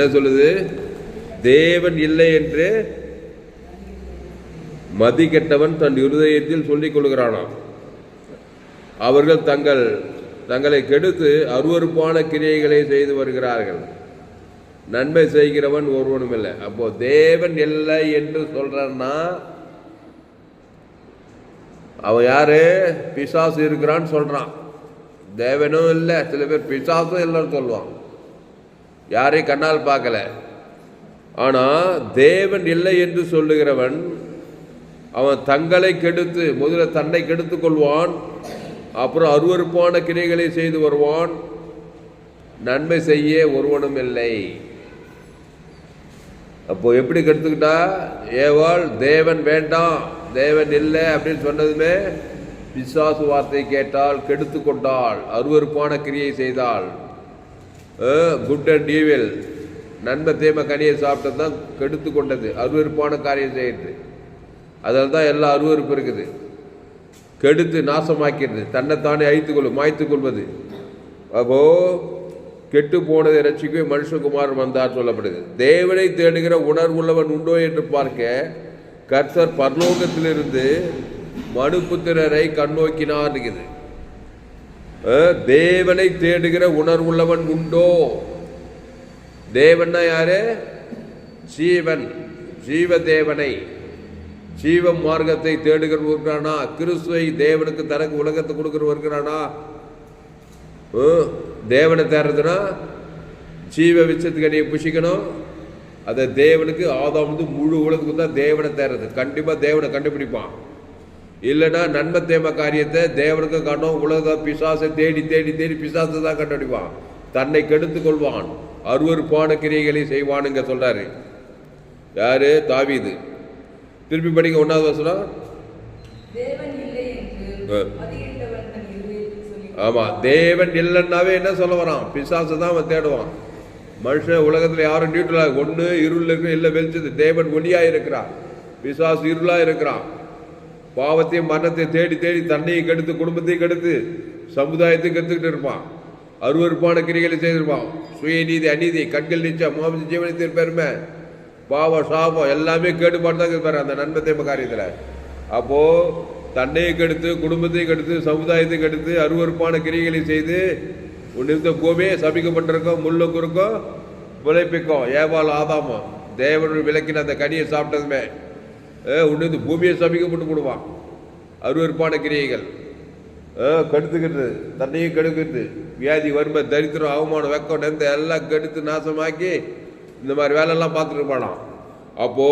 என்ன சொல்லுது? தேவன் இல்லை என்று மதி கெட்டவன் தன் இருதயத்தில் சொல்லிக் கொள்கிறானாம் அவர்கள் தங்கள் தங்களை கெடுத்து அருவருப்பான கிரியைகளை செய்து வருகிறார்கள். நன்மை செய்கிறவன் ஒருவனும் இல்லை. அப்போ தேவன் இல்லை என்று சொல்றான்னா அவன் யாரு? பிசாசு இருக்கிறான்னு சொல்றான். தேவனும் இல்லை. சில பேர் பிசாசும் இல்லைன்னு சொல்லுவான். யாரையும் கண்ணால் பார்க்கல. ஆனால் தேவன் இல்லை என்று சொல்லுகிறவன் அவன் தங்களை கெடுத்து முதல்ல தன்னை கெடுத்து கொள்வான் அப்புறம் அருவருப்பான கிரைகளை செய்து வருவான். நன்மை செய்ய ஒருவனும் இல்லை. அப்போ எப்படி கெடுத்துக்கிட்டா? ஏவாள் தேவன் வேண்டாம் தேவன் இல்லை அப்படின்னு சொன்னதுமே விசுவாச வார்த்தை கேட்டால் கெடுத்து கொண்டாள் அருவருப்பான கிரியை செய்தாள். குட் அண்ட் ஈவில் நன்மை தேம கனியை சாப்பிட்டது தான் கெடுத்து கொண்டது. அருவருப்பான காரியம் செய்யுது அதில் தான் எல்லா அருவருப்பு இருக்குது. கெடுத்து நாசமாக்கிறது தன்னைத்தானே அழித்துக்கொள்ளும் கொள்ளும் கொள்வது. அப்போ கெட்டு போனதை ரட்சிக்கவே மனுஷகுமார் வந்தார் சொல்லப்படுது தேவனை தேடுகிற உணர்வுள்ளவன் உண்டோ என்று பார்க்க கர்த்தர் பரலோகத்திலிருந்து மனுபுத்திரரை கண்ணோக்கினார் இருக்குது. தேவனை தேடுகிற உணர்வுள்ளவன் உண்டோ? தேவன்னா யாரு? ஜீவன். ஜீவ தேவனை ஜீவ மார்க்கத்தை தேடுகிறவர் இருக்கிறானா? கிறிஸ்துவை தேவனுக்கு தனக்கு உலகத்தை கொடுக்கிறவர் இருக்கிறானா? தேவனை தேடுறதுனா ஜீவ விச்சத்துக்கடியை புஷிக்கணும் அதை தேவனுக்கு ஆதாம் வந்து முழு உலகத்துக்கு தான் தேவனை தேடுறது. கண்டிப்பாக தேவனை கண்டுபிடிப்பான். இல்லைன்னா நன்மை தேம காரியத்தை தேவனுக்கு காட்டும் உலக பிசாசை தேடி தேடி தேடி பிசாசை தான் கண்டுபிடிப்பான் தன்னை கெடுத்து கொள்வான் அருவருப்பான கிரியைகளை செய்வானுங்க சொல்றாரு. யாரு? தாவீது. திருப்பி படிக்க ஒன்றாவது வசனம். தேவன் இல்லை என்று ஆ. மதியிட்டவன் தன் இருதயத்தில் சொல்லி ஆமா தேவன் இல்லைன்னாவே என்ன சொல்ல வரான்? பிசாசு தான் அவன் தேடுவான். மனுஷன் உலகத்துல யாரும் நியூட்ரலா ஒண்ணு இருள் இருக்கு இல்ல வெளிச்சது. தேவன் ஒளியா இருக்கிறான் பிசாசு இருளா இருக்கிறான். பாவத்தையும் மரணத்தையும் தேடி தேடி தன்னையும் கெடுத்து குடும்பத்தையும் கெடுத்து சமுதாயத்தையும் கெடுத்துக்கிட்டு இருப்பான். அருவருப்பான கிரிகளை செய்திருப்பான். சுயநீதி அநீதி கண்கள் நிச்சயம் மாமிச ஜீவனத்தின் பெருமை. பாவம் சாபம் எல்லாமே கேடுபாடு தான் இருப்பார் அந்த நன்மை காரியத்தில். அப்போது தன்னையும் கெடுத்து குடும்பத்தையும் கெடுத்து சமுதாயத்தையும் கெடுத்து அருவருப்பான கிரிகளை செய்து உன்னிருந்த பூமியே சபிக்கப்பட்டிருக்கும் முள்ளுக்கு இருக்கும் விளைப்பிக்கும். ஏவால் ஆதாமம் தேவன் விளக்கின அந்த கனியை சாப்பிட்டதுமே. உன்னிருந்து பூமியை சபிக்கப்பட்டு போடுவான். அருவருப்பான கிரியைகள். அஹ், கெடுத்துக்கிறது தன்னையும் கெடுக்கிறது வியாதி வறுமை தரித்திரம் அவமானம் வெக்கம் நெந்த எல்லாம் கெடுத்து நாசமாக்கி இந்த மாதிரி வேலையெல்லாம் பார்த்துட்டு இருப்பானாம். அப்போ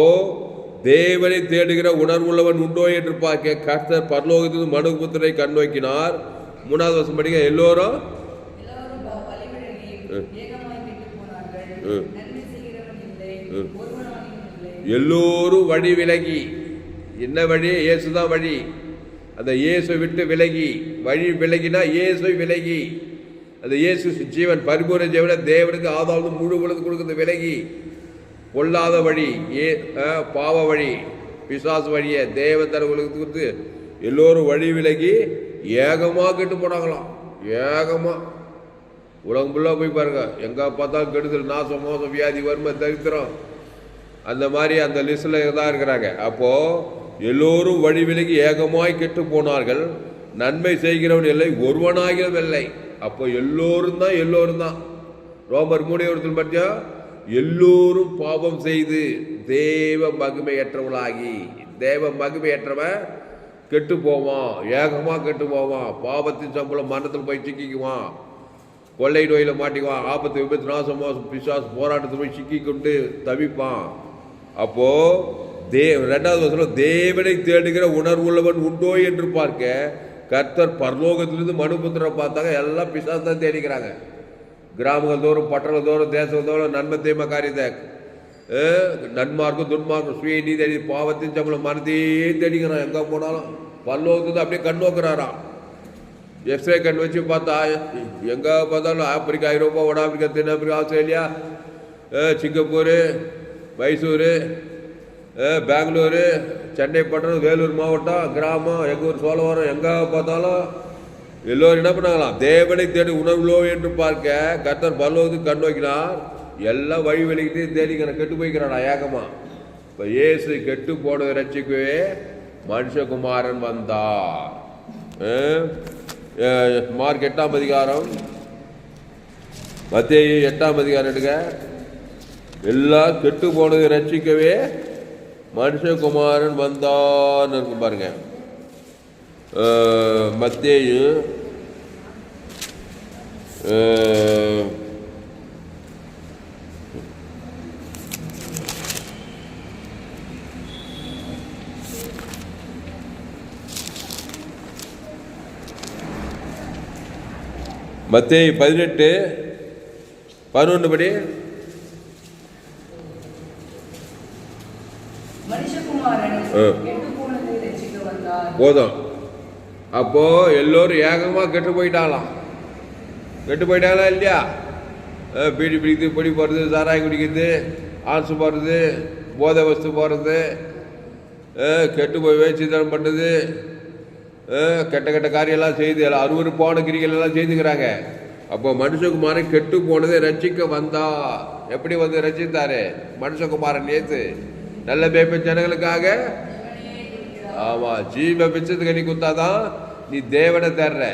தேவனை தேடுகிற உணர்வுள்ளவன் உண்டோ என்று பார்க்க கர்த்தர் பரலோகத்தில் மனுபுத்திரை கண்ணோக்கினார் மூணாவது வருஷம் படிக்க எல்லோரும்? ம். இல்லை. ம். எல்லோரும் வழி விலகி. என்ன வழி? இயேசு தான் வழி. அந்த இயேசு விட்டு விலகி. வழி விலகினா இயேசு விலகி. அந்த இயேசு ஜீவன் பரிபூர்ண ஜீவனை தேவனுக்கு ஆதாவது முழு உலகம் கொடுக்குறது விலகி. பொல்லாத வழி ஏ ஆ, பாவ வழி பிசாஸ் வழியை தேவத்தர உலகத்துக்கு கொடுத்து எல்லோரும் வழி விலகி ஏகமாக கெட்டு போனாங்களாம். ஏகமாக உலகம் ஃபுல்லாக போய் பாருங்க. எங்கே பார்த்தாலும் கெடுதல் நாசம் மோசம் வியாதி வறுமை தரித்திரம். அந்த மாதிரி அந்த லிஸ்டில் தான் இருக்கிறாங்க. அப்போது எல்லோரும் வழி விலகி ஏகமாய் கெட்டு போனார்கள். நன்மை செய்கிறவன் இல்லை ஒருவனாகியும் இல்லை. அப்போ எல்லோரும் தான் எல்லோரும் தான். ரோமர் மூணு ஒருத்தர் பற்றியா எல்லோரும் பாவம் செய்து தேவ மகிமையற்றவளாகி தேவ மகிமையற்றவன் கெட்டு போவான் ஏகமாக கெட்டு போவான் பாவத்தின் சம்பளம் மரணத்தில் போய் சிக்கிக்குவான் கொள்ளை நோயில் மாட்டிக்குவான் ஆபத்து விபத்து நாசம் மோசம் பிசாசு போராட்டத்தில் போய் சிக்கி கொண்டு தவிப்பான். அப்போது தே ரெண்டாவது வசனம் தேவனை தேடுகிற உணர்வுள்ளவன் உண்டோ என்று பார்க்க கர்த்தர் பரலோகத்திலிருந்து மனுபுத்திர பார்த்தாங்க எல்லாம் பிசாசு தான் தேடிக்கிறாங்க. கிராமங்கள் தோறும் பட்டணங்கள் தோறும் தேசங்கள் தோறும் நன்மை தீமை காரியத்தை. நன்மார்க்கும் துன்மார்க்கும் சுய நீதி அடி பாவத்தின் சம்பளம் மனத்தையே தேடிக்கிறான் எங்கே போனாலும் பரலோகத்துக்கு அப்படியே கண் நோக்குறாராம் எக்ஸ்ரே கண் வச்சு பார்த்தா எங்கே பார்த்தாலும் ஆப்பிரிக்கா ஐரோப்பா வட ஆப்பிரிக்கா தென் Africa Australia Singapore Mysore Bengaluru Chennai பட்டணம் வேலூர் மாவட்டம் கிராமம் எங்கள் ஊர் சோழவரம் எங்கே பார்த்தாலும் எல்லோரும் என்ன பண்ணாங்களாம் தேவனை தேடி உணவுலோ என்று பார்க்க கர்த்தர் பரலோகத்துக்கு கண் நோக்கினார். எல்லாம் வழி வெளிக்கிட்டு தேடிக்கிற கெட்டு போய்க்கிறானா ஏகமா. இப்போ இயேசு கெட்டு போனது ரட்சிக்கவே மனுஷகுமாரன் வந்தார் மார்க் எட்டாம் அதிகாரம் மத்திய எட்டாம் அதிகாரம் எடுக்க எல்லாம் கெட்டு போனதை ரட்சிக்கவே மனுஷகுமாரன் வந்தான்னு இருக்கும் பாருங்க. மத்தேயு மத்தேயு பதினெட்டு பதினொன்று படி மனுஷகுமாரன் ஆ. கெட்டு போனதை ரட்சிக்க வந்தார் போதும். அப்போ எல்லோரும் ஏகமா கெட்டு போயிட்டாங்களாம் கெட்டு போயிட்டாங்களா இல்லையா? பீடி பிடிக்குது பொடி போடுறது சாராயம் குடிக்கிறது ஆசு போடுறது போதை வஸ்து போடுறது கெட்டு போய் வேச்சித்தனம் பண்ணுறது கெட்ட கெட்ட காரியெல்லாம் செய்து எல்லாம் அருவருப்பான கிரிகள் எல்லாம் செய்துக்கிறாங்க. அப்போ மனுஷகுமாரன் கெட்டு போனதை ரட்சிக்க வந்தா எப்படி வந்து ரட்சித்தாரு மனுஷகுமாரன் நேத்து. நல்ல பேப்ப ஜனங்களுக்காக? ஆமாம் ஜீவ பிச்சத்துக்கு நீ குத்தாதான் நீ தேவனை தேடுற.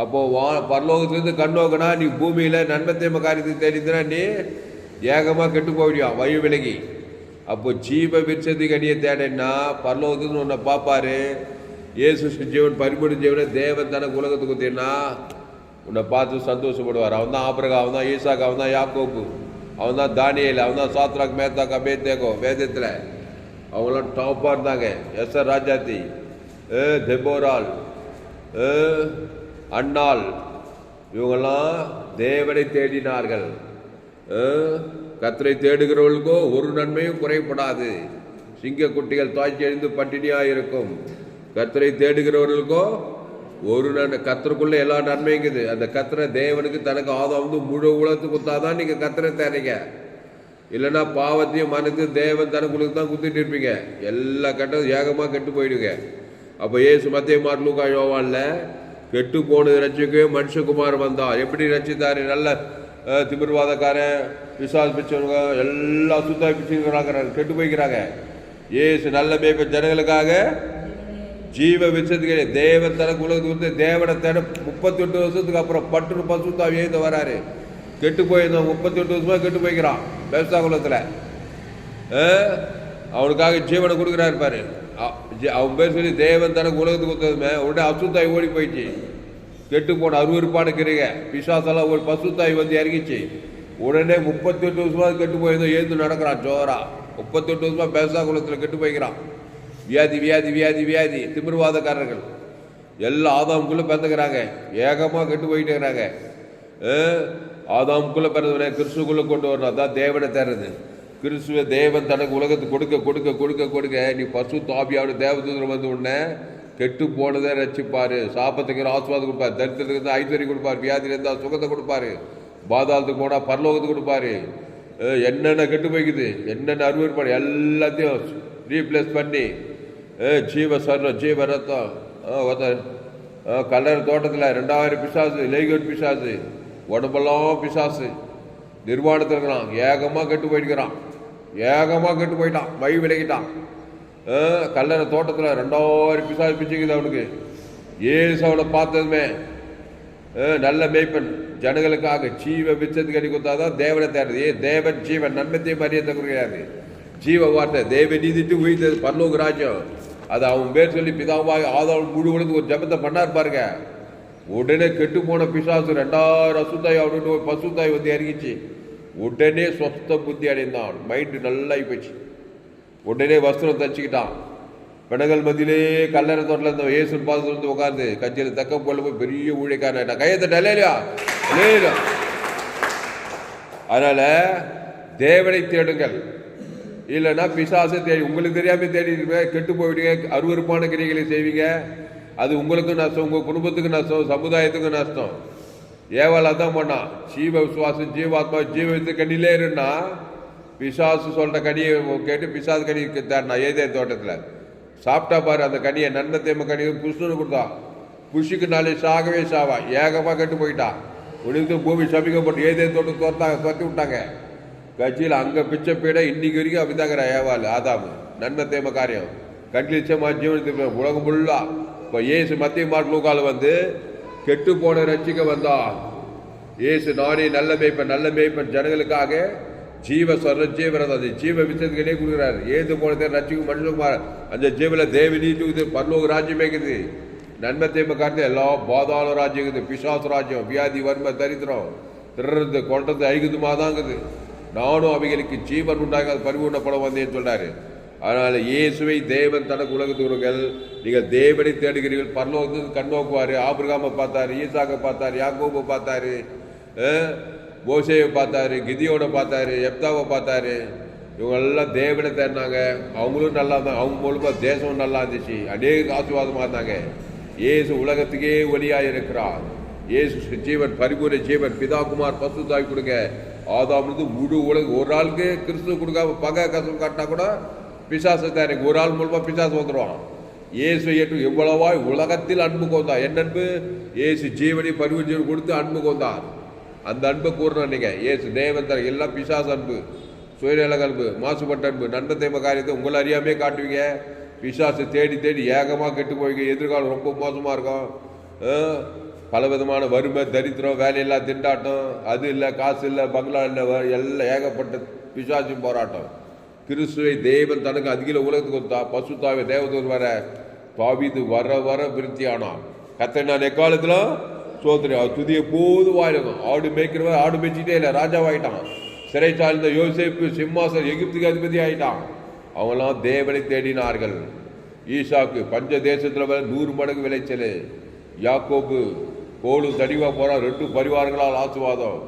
அப்போது வா பரலோகத்துலேருந்து கண்ணோக்கனா நீ பூமியில் நன்மத்தேம காரியத்தை தேடினா நீ ஏகமாக கெட்டு போயிடுயா வயு விலகி. அப்போ ஜீவ பிச்சத்து அணியை தேடனா பரலோகத்துக்கு உன்னை பார்ப்பாரு. இயேசு ஜீவன் பரிபூர்ண ஜீவனை தேவன் தனக்கு உலகத்துக்கு குத்தினா உன்னை பார்த்து சந்தோஷப்படுவார். அவன் தான் ஆபிரகா அவன் தான் ஈசாக்கு அவன் தான் யாக்கோப்பு அவன் தான் தானியல் அவன் தான் சாத்ராக் மேத்தாக் அபேத்தேகோ வேதத்தில். அவங்களாம் டாப்பாக இருந்தாங்க. எஸ் ஆர் ராஜாத்தி ஏ தெபோரால் ஏ அண்ணாள் இவங்கெல்லாம் தேவனை தேடினார்கள். ஏ, தேடுகிறவர்களுக்கோ ஒரு நன்மையும் குறைபடாது. சிங்க குட்டிகள் தாய்ச்சி எழுந்து பட்டினியாக இருக்கும் கர்த்தரை தேடுகிறவர்களுக்கோ ஒரு நன் கத்தருக்குள்ளே எல்லா நன்மையும் இருக்குது. அந்த கத்தரை தேவனுக்கு தனக்கு ஆதம் வந்து முழு உலகத்துக்கு குத்தாதான் நீங்கள் கத்தரை தேடுறீங்க இல்லைன்னா பாவத்தையும் மனத்தையும் தேவன் தனக்குள்ளுக்கு தான் குத்திட்டு இருப்பீங்க. எல்லா கெட்டதும் ஏகமாக கெட்டு போயிடுங்க. அப்போ ஏசு மத்திய மார்லூக்கா யோவான்ல கெட்டு போனது ரட்சிக்கவே மனுஷகுமார் வந்தான் எப்படி ரட்சித்தாரு? நல்ல திமிர்வாதக்காரன் விசாஸ் பிச்சவங்க எல்லாம் சுத்தா பிச்சுக்கிறாங்க கெட்டு போய்க்கிறாங்க. ஏசு நல்ல மேய்ப்ப ஜனங்களுக்காக ஜீவ விசத்துக்கு தேவன் தனக்கு உலகத்துக்கு வந்து தேவனை தேட முப்பத்தி எட்டு வருஷத்துக்கு அப்புறம் பட்டு பசுத்தா எழுந்து வராரு. கெட்டு போயிருந்தோம் முப்பத்தி எட்டு வருஷமாக கெட்டு போய்க்கிறான் பேசா குலத்தில். அவனுக்காக ஜீவனை கொடுக்குறாரு பாரு. அவன் பேர் சொல்லி தேவன் தனக்கு உலகத்துக்கு கொடுத்ததுமே உடனே அசுத்தாய் ஓடி போயிடுச்சு. கெட்டு போன அருவருப்பான கிரிக பிசாசெல்லாம் ஒரு பசுத்தாய் வந்து இறங்கிச்சு. உடனே முப்பத்தி எட்டு வருஷமாக கெட்டு போயிருந்தோம் எழுந்து நடக்கிறான் ஜோரா. முப்பத்தி எட்டு வருஷமாக பேசா குலத்தில் கெட்டு போய்க்கிறான். வியாதி வியாதி வியாதி வியாதி. திமிர்வாதக்காரர்கள். எல்லா ஆதாமுக்குள்ளே பிறந்துக்கிறாங்க. ஏகமாக கெட்டு போயிட்டு இருக்கிறாங்க ஆதாமுக்குள்ளே பிறந்தவனே கிறிஸ்துக்குள்ளே கொண்டு வரணும். அதான் தேவனை தேடுறது. கிறிஸ்துவ தேவன் தனக்கு உலகத்துக்கு கொடுக்க கொடுக்க கொடுக்க கொடுக்க நீ பசு தாபியாவோட தேவதூதரம் வந்து உடனே கெட்டு போனதை ரசிப்பார். சாப்பத்துக்கு ஆஸ்வாதம் கொடுப்பார். தரித்திரத்துக்கு இருந்தால் ஐஸ்வர்யம் கொடுப்பாரு. வியாதியில் இருந்தால் சுகத்தை கொடுப்பாரு. பாதாளத்துக்கு போனால் பரலோகத்துக்கு கொடுப்பாரு. என்னென்ன கெட்டு போய்க்குது? என்னென்ன அருவருப்பாடு? எல்லாத்தையும் ரீப்ளேஸ் பண்ணி ஜீவ சர்வ ஜீவ ரத்தம் அஹ், ஒருத்தர் தோட்டத்தில் ரெண்டாயிரம் பிசாசு லேகோட் பிசாசு உடம்பெல்லாம் பிசாசு. நிர்வாணத்தில் இருக்கிறான். ஏகமாக கெட்டு போயிட்டுக்கிறான் ஏகமாக கெட்டு போயிட்டான். மை விலகிட்டான். அஹ், கல்லறை தோட்டத்தில் ரெண்டாயிரம் பிசாசு பிச்சுக்குது அவனுக்கு. ஏசு அவனை பார்த்ததுமே நல்ல மேய்ப்பன். ஜனங்களுக்காக ஜீவ விச்சத்துக்கு அடி கொடுத்தாதான் தேவனை தேடுறது. ஏ தேவன் ஜீவன் நன்மத்தையும் மரியாதை கிடையாது ஜீவ வார்த்தை தேவ நீதிட்டு உயிர்த்தது. பல்லோக ராஜ்யம். அது அவன் பேர் சொல்லி பிதாவாக ஆதாரம் முழு உலகத்துக்கு ஒரு ஜபத்தை பண்ணார் பாருங்க. உடனே கெட்டு போன பிசாசு ரெண்டாயிரம் அசுத்தாய் அவனுக்கு ஒரு பசுத்தாய் வந்து இறங்கிச்சு உடனே சொஸ்த புத்தி அடைந்தான். மைண்டு நல்லா போச்சு உடனே வஸ்திரம் தச்சுக்கிட்டான். பிணங்கள் மத்தியிலே கல்லறை தோட்டில் இருந்த ஏசு பாதத்தில் வந்து உட்கார்ந்து கஞ்சியில் தக்க போல போய் பெரிய ஊழியக்காரன் நான் கையை தட்ட இல்லையா இல்லையா அதனால தேவனை தேடுங்கள். இல்லைன்னா பிசாசை தேடி உங்களுக்கு தெரியாமல் தேடி கெட்டு போயிடுங்க அருவருப்பான கிரிகளை செய்வீங்க. அது உங்களுக்கும் நஷ்டம் உங்கள் குடும்பத்துக்கு நஷ்டம் சமுதாயத்துக்கும் நஷ்டம். ஏவாள் அதான் பண்ணான் ஜீவ விசுவாசம் ஜீவாத்மா ஜீவத்து கண்ணிலே இருந்தா பிசாசு சொல்கிற கனியை கேட்டு பிசாசு கனி தேடினா ஏதே தோட்டத்தில். சாப்பிட்டா பாரு அந்த கனியை நன்மை தேம கனியை புஷ்ணுன்னு கொடுத்தான் புஷுக்குனாலே சாகவே சாவா ஏகமாக கெட்டு போயிட்டான் உனக்கு பூமி சபிக்கப்பட்டு ஏதே தோட்டம் தோத்தாங்க துரத்தி விட்டாங்க. கட்சியில் அங்கே பிச்சை பீட இன்னைக்கு வரைக்கும் அப்படிதாங்கிற ஏவாள் ஆதாமு. நன்மை தேம காரியம். கட்லிச்சமா ஜீவனத்துக்கு உலகம் ஃபுல்லா இப்போ ஏசு மத்திய மார்க் வந்து கெட்டு போன ரட்சிக்க வந்தா ஏசு நானே நல்ல மேய்ப்பன் நல்ல மேய்ப்பன். ஜனங்களுக்காக ஜீவ சொல்ற ஜீவரத அது ஜீவ விஷயத்துக்கிட்டே கொடுக்குறாரு. ஏது போனதே ரட்சிக்கும் மனுஷன் அந்த ஜீவல தேவி நீட்டுக்குது பல்லோக ராஜ்யம் இருக்குது நன்மை தேம காரணம் எல்லாம் பாதாள ராஜ்யம் இருக்குது. பிசாசு ராஜ்யம் வியாதி வர்ம தரித்திரம். திருறது கொண்டது ஐகுதுமா தாங்குது நானும் அவைகளுக்கு ஜீவன் உண்டாக அது பரிபூர்ணப்பட வந்தேன்னு சொல்றாரு. அதனால் இயேசுவை தேவன் தனக்கு உலகத்துக்குறங்கள் நீங்கள் தேவனை தேடுகிறீர்கள். பரலோகத்துக்கு கண் நோக்குவாரு ஆபிரகாமை பார்த்தாரு ஈசாக்கை பார்த்தாரு யாக்கோபை பார்த்தாரு அஹ், பார்த்தாரு கிதியோட பார்த்தாரு எப்தாவை பார்த்தாரு. இவங்கெல்லாம் தேவனை தேடினாங்க. அவங்களும் நல்லா இருந்தாங்க. அவங்க மூலமா தேசம் நல்லா இருந்துச்சு. அநேக ஆசீர்வாதமா இருந்தாங்க. இயேசு உலகத்துக்கே ஒளியாக இருக்கிறார் இயேசு ஜீவன் பரிபூர்ண ஜீவன். பிதாகுமார் பசு தாய் கொடுங்க. ஆதாமிலிருந்து முழு உலக ஒரு ஆளுக்கு கிறிஸ்துவ கொடுக்காம பகை கசம் காட்டினா கூட பிசாசு தயாரிக்கு ஒரு ஆள் மூலமாக பிசாசு வந்துடுவான் இயேசு ஏற்று எவ்வளவாய் உலகத்தில் அன்பு கொண்டார். என் அன்பு? இயேசு ஜீவனை பரிவு ஜீவன் கொடுத்து அன்பு கொண்டார். அந்த அன்பை கூறணும் நீங்கள் இயேசு தேவன் தர எல்லாம் பிசாசு அன்பு சுயநலக அன்பு மாசுபட்ட அன்பு நன்மை தேம காரியத்தை உங்களை அறியாமே காட்டுவீங்க. பிசாசு தேடி தேடி ஏகமாக கெட்டு போவீங்க. எதிர்காலம் ரொம்ப மோசமாக இருக்கும். பல விதமான வறுமை தரித்திரம் வேலையில்லா திண்டாட்டம் அது இல்லை காசு இல்லை பங்களா இல்லை எல்லாம் ஏகப்பட்ட பிசாசும் போராட்டம். கிறிஸ்துவை தேவன் தனக்கு அதிக உலகத்துக்கு கொடுத்தா பசுத்தாவை தேவதூர் வர தாவீது வர வர விருத்தி ஆனான் கத்தை நான் எக்காலத்தில்? சோதனை. அவர் துதிய போது வாயிலும் ஆடு மேய்க்கிறவன் ஆடு மேய்ச்சிட்டே இல்லை ராஜாவாயிட்டான். சிறைச்சாலைந்த யோசேப்பு சிம்மாசன் எகிப்துக்கு அதிபதி ஆயிட்டான். அவங்களாம் தேவனை தேடினார்கள். ஈஷாக்கு பஞ்ச தேசத்தில் நூறு மடங்கு விளைச்சல். யாக்கோபு கோலு தடிவா போகிறான் ரெண்டு பரிவாரங்களால் ஆசுவாதம்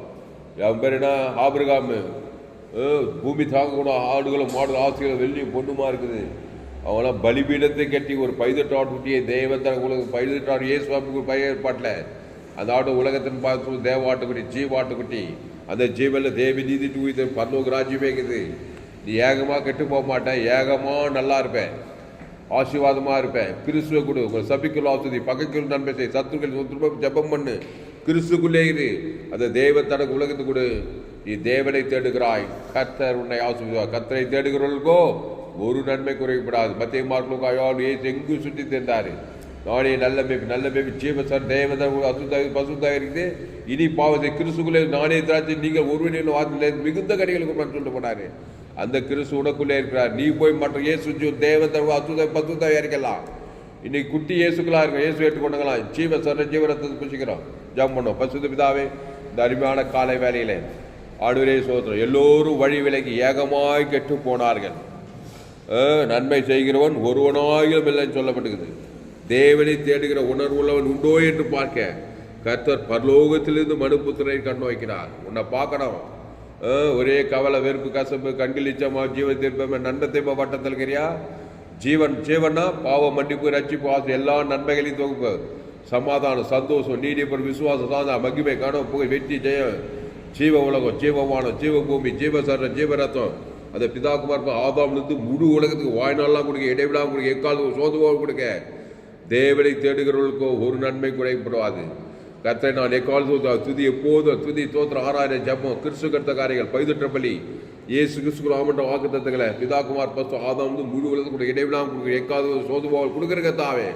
என் பேர் என்ன? ஆபிரகாமு. பூமி தாங்கக்கூட ஆடுகளும் மாடுகள் ஆசைகள் வெள்ளியும் பொண்ணுமா இருக்குது. அவங்களாம் பலிபீடத்தை கட்டி ஒரு பைதட்டு குட்டியை தேவத்தன உலக பைதட்டாடு ஆடு இயேசுவாமிக்கு பய ஏற்பாட்டில் அந்த ஆடு உலகத்தின் பார்த்து தேவ ஆட்டுக்குட்டி ஜீவ ஆட்டுக்குட்டி அந்த ஜீவனில் தேவி நீதி தூய்து பன்னோக்கு ராஜ்யமே இருக்குது நீ ஏகமாக கெட்டு போக மாட்டேன். ஏகமாக நல்லா இருப்பேன். ஆசீர்வாதமாக இருப்பேன். கிறிஸ்துவ கொடு. உங்கள் சபிக்குள் ஆசுதி பகைக்குள் நன்மை செய் சத்துருக்கள் திரும்ப ஜெபம் பண்ணு. கிறிஸ்துக்குள்ளே இரு. அந்த தேவ தனக்கு உலகத்துக்கு கொடு. நீ தேவனை தேடுகிறாய். கத்தர் உன்னை ஆசிர்வதிப்பார். கத்தரை தேடுகிறவர்களுக்கோ ஒரு நன்மை குறைக்கப்படாது. மத்திய மார்களுக்கு அயால் ஏசு எங்கு சுற்றி தந்தார் நானே நல்ல மேபி நல்ல மேபி ஜீவசர் தேவதர் அசுத்தாக பசுத்தாக இருக்குது. இனி பாவத்தை கிறிஸ்துக்குள்ளே நானே திராட்சை நீங்கள் ஒருவனில் வார்த்தையில் மிகுந்த கனிகளுக்கு சொல்லிட்டு போனார். அந்த கிறிஸ்து உனக்குள்ளே இருக்கிறார். நீ போய் மற்ற இயேசு ஜீவ தேவதர் அசுத பசுத்தாக இருக்கலாம் இன்னைக்கு குட்டி இயேசுக்களாக இருக்கும் இயேசு ஏற்றுக்கொண்டுங்களாம். ஜீவ சர ஜீவரத்தை புசிக்கிறோம் ஜம் பண்ணோம் பசுத பிதாவே இந்த அருமையான காலை வேலையிலே ஆடுவரே சோத்திரம். எல்லோரும் வழி விலகி ஏகமாய் கெட்டு போனார்கள் நன்மை செய்கிறவன் ஒருவனாயிலும் இல்லைன்னு சொல்லப்பட்டுக்குது. தேவனை தேடுகிற உணர்வுள்ளவன் உண்டோ என்று பார்க்க கர்த்தர் பரலோகத்திலிருந்து மனுபுத்திரை கண்டு வைக்கிறார் உன்னை பார்க்கணும். ஒரே கவலை வெறுப்பு கசப்பு கண்கள் இச்சமா ஜீவன் திருப்பம் நன்மத்தை வட்டத்தில் இருக்கிறியா ஜீவன் ஜீவனா பாவ மன்னிப்பு ரட்சிப்பு ஆசை எல்லா நன்மைகளையும் தொகுப்பு. சமாதானம் சந்தோஷம் நீடிப்பு விசுவாசம் சாதா மகிமை காணும் புகை வெற்றி ஜெயம். ஜீவ உலகம் ஜீவமானம் ஜீவபூமி ஜீவசரணம் ஜீவரத்தம் அந்த பிதாகுமார் ஆதாம்லேருந்து முழு உலகத்துக்கு வாய்நாள்லாம் கொடுக்க இடைவிடாமல் கொடுக்க எக்காலத்துக்கு சோதுவாக கொடுக்க. தேவனை தேடுகிறவர்களுக்கோ ஒரு நன்மை குறைப்படாது கர்த்தரை நான் தூதா துதி எப்போதும் துதி தோத்திர ஆராய ஜபம் கிறிஸ்து கர்த்த காரியங்கள் பைதற்ற பலி இயேசு கிறிஸ்து ஆமண்ட வாக்கு தத்துக்களை பிதாகுமார் பஸ்து ஆதாம் வந்து முழு உலகத்துக்கு இடைவிடாம கொடுக்க எக்காவது சோதுபாவல் கொடுக்குற கத்தாவே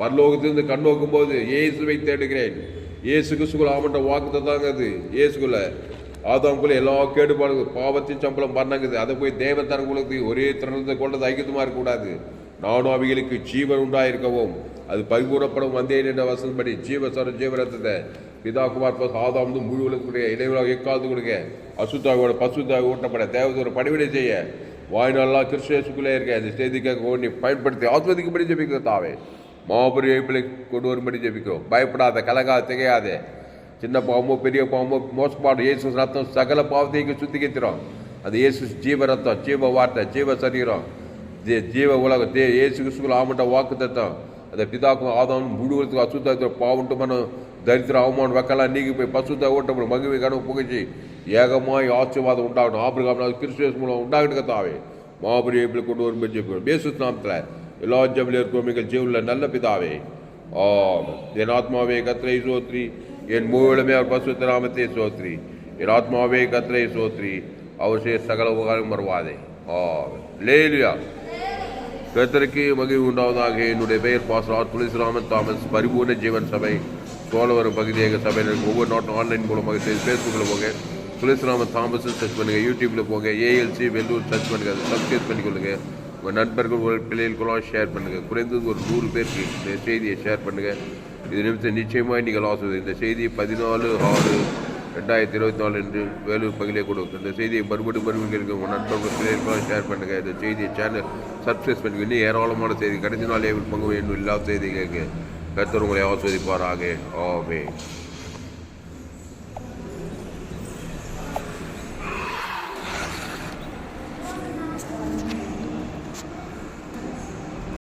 பரலோகத்திலிருந்து கண் நோக்கும் போது இயேசுவை தேடுகிறேன். இயேசு கிறிஸ்துக்குள்ள ஆமண்ட வாக்கு தாங்க அது இயேசுக்குள்ள எல்லா கேடுபாடு பாவத்தின் சம்பளம் பண்ணாங்குது அதை போய் தேவன் தரங்களுக்கு ஒரே திறனத்தை கொண்டது ஐக்கியமாக இருக்கக்கூடாது. நானும் அவைகளுக்கு ஜீவன் உண்டாயிருக்கவும். அது பரிபூரப்படும் வந்தேன் என்ற வசனப்படி ஜீவ சர ஜீவரத்தத்தை பிதா குமார் பஸ் ஆதாம் வந்து முழு உலகத்துடைய இடைவிழா எக்காது கொடுக்க அசுத்தாவோட பசுத்தாக ஊட்டப்பட தேவதோட பணிவிடை செய்ய. வாய்நாளெல்லாம் கிறிஸ்துக்குள்ளே இருக்க. அந்த செய்திக்காக ஓடி பயன்படுத்தி ஆஸ்வதிக்கும்படி ஜெபிக்கிறோம் தாவே. மாபெரும் எழுப்பிலை கொண்டு வரும்படி ஜெபிக்கிறோம். பயப்படாத கலகாத திகையாதே. சின்ன பாவமோ பெரிய பாவமோ மோசப்பாடு இயேசு ரத்தம் சகல பாவத்தையும் சுத்திகரிக்கிறோம். அது இயேசு ஜீவ ரத்தம் ஜீவ வார்த்தை ஜீவ சரீரம். ஜீ- ஜீவ உலகம் தே இயேசு கிறிஸ்துக்குள்ள ஆமட்ட வாக்கு தத்தம் அந்த பிதாக்கும் ஆதாம் முழுவதுக்கு அசுத்த பாவண்டு மனம் தரித்திர அவமானம் வெக்கலாம் நீங்கி போய் பசுத்த ஓட்டப்படும் மகிழ்வை கனவு புகழ்ச்சி ஏகமாய் ஆசீர்வாதம் உண்டாகணும். ஆபிரகாம் கிறிஸ்துவஸ் மூலம் உண்டாகிட்டு தாவே மாபெரிய எப்படி கொண்டு வரும் ஜெபிக்கிறோம். பேசு நாமத்தில் எல்லா ஜபிலும் இருக்கும் மிக ஜீவில் நல்ல பிதாவே. ஆமென். என் ஆத்மாவே கத்திரை சோத்ரி. என் மூவிலுமே அவர் பசுத்த நாமத்தை சோத்ரி. என் ஆத்மாவே கத்திரை சோத்ரி. அவர் செய்ய சகல உபகாரம் மறவாதே ஆமென். லேலியா கருத்தருக்கு மகிழ்வு உண்டாவதாக. என்னுடைய பெயர் பாஸ்டர் துளசிராமன் தாமஸ். பரிபூர்ண ஜீவன் சபை சோழவரம் பகுதியாக சபையில் ஒவ்வொரு நாட்டும் ஆன்லைன் மூலமாக செய்து ஃபேஸ்புக்கில் போங்க. துளசிராமன் தாமஸ் சர்ச் பண்ணுங்கள் யூடியூப்பில் போங்க ஏஎல்சி வெள்ளூர் சர்ச் பண்ணுங்கள் அதை சப்ஸ்கிரைப் பண்ணிக்கொள்ளுங்க. உங்கள் நண்பர்கள் உங்கள் பிள்ளைகளுக்கெல்லாம் ஷேர் பண்ணுங்கள் குறைந்தது ஒரு நூறு பேருக்கு இந்த செய்தியை ஷேர் பண்ணுங்கள் இது நிமித்தம் நிச்சயமாக நீங்கள் ஆசுவது இந்த செய்தி பதினாலு ஆறு ரெண்டாயிரத்தி இருபத்தி நாலு என்று வேலூர் பகுதியிலே கொடுக்கும். இந்த செய்தியை மறுபடியும் மறுபடியும் உங்கள் நண்பர்கள் பிள்ளைகளுக்கெல்லாம் ஷேர் பண்ணுங்கள் இந்த செய்தியை சேனல் சக்ஸஸ் பண்ணி இன்னும் ஏராளமான செய்தி கடைசி நாளே பங்கு வேண்டும் இல்லாத செய்திகளுக்கு கர்த்தர் உங்களை ஆஸ்வதிப்பாராக. ஆமே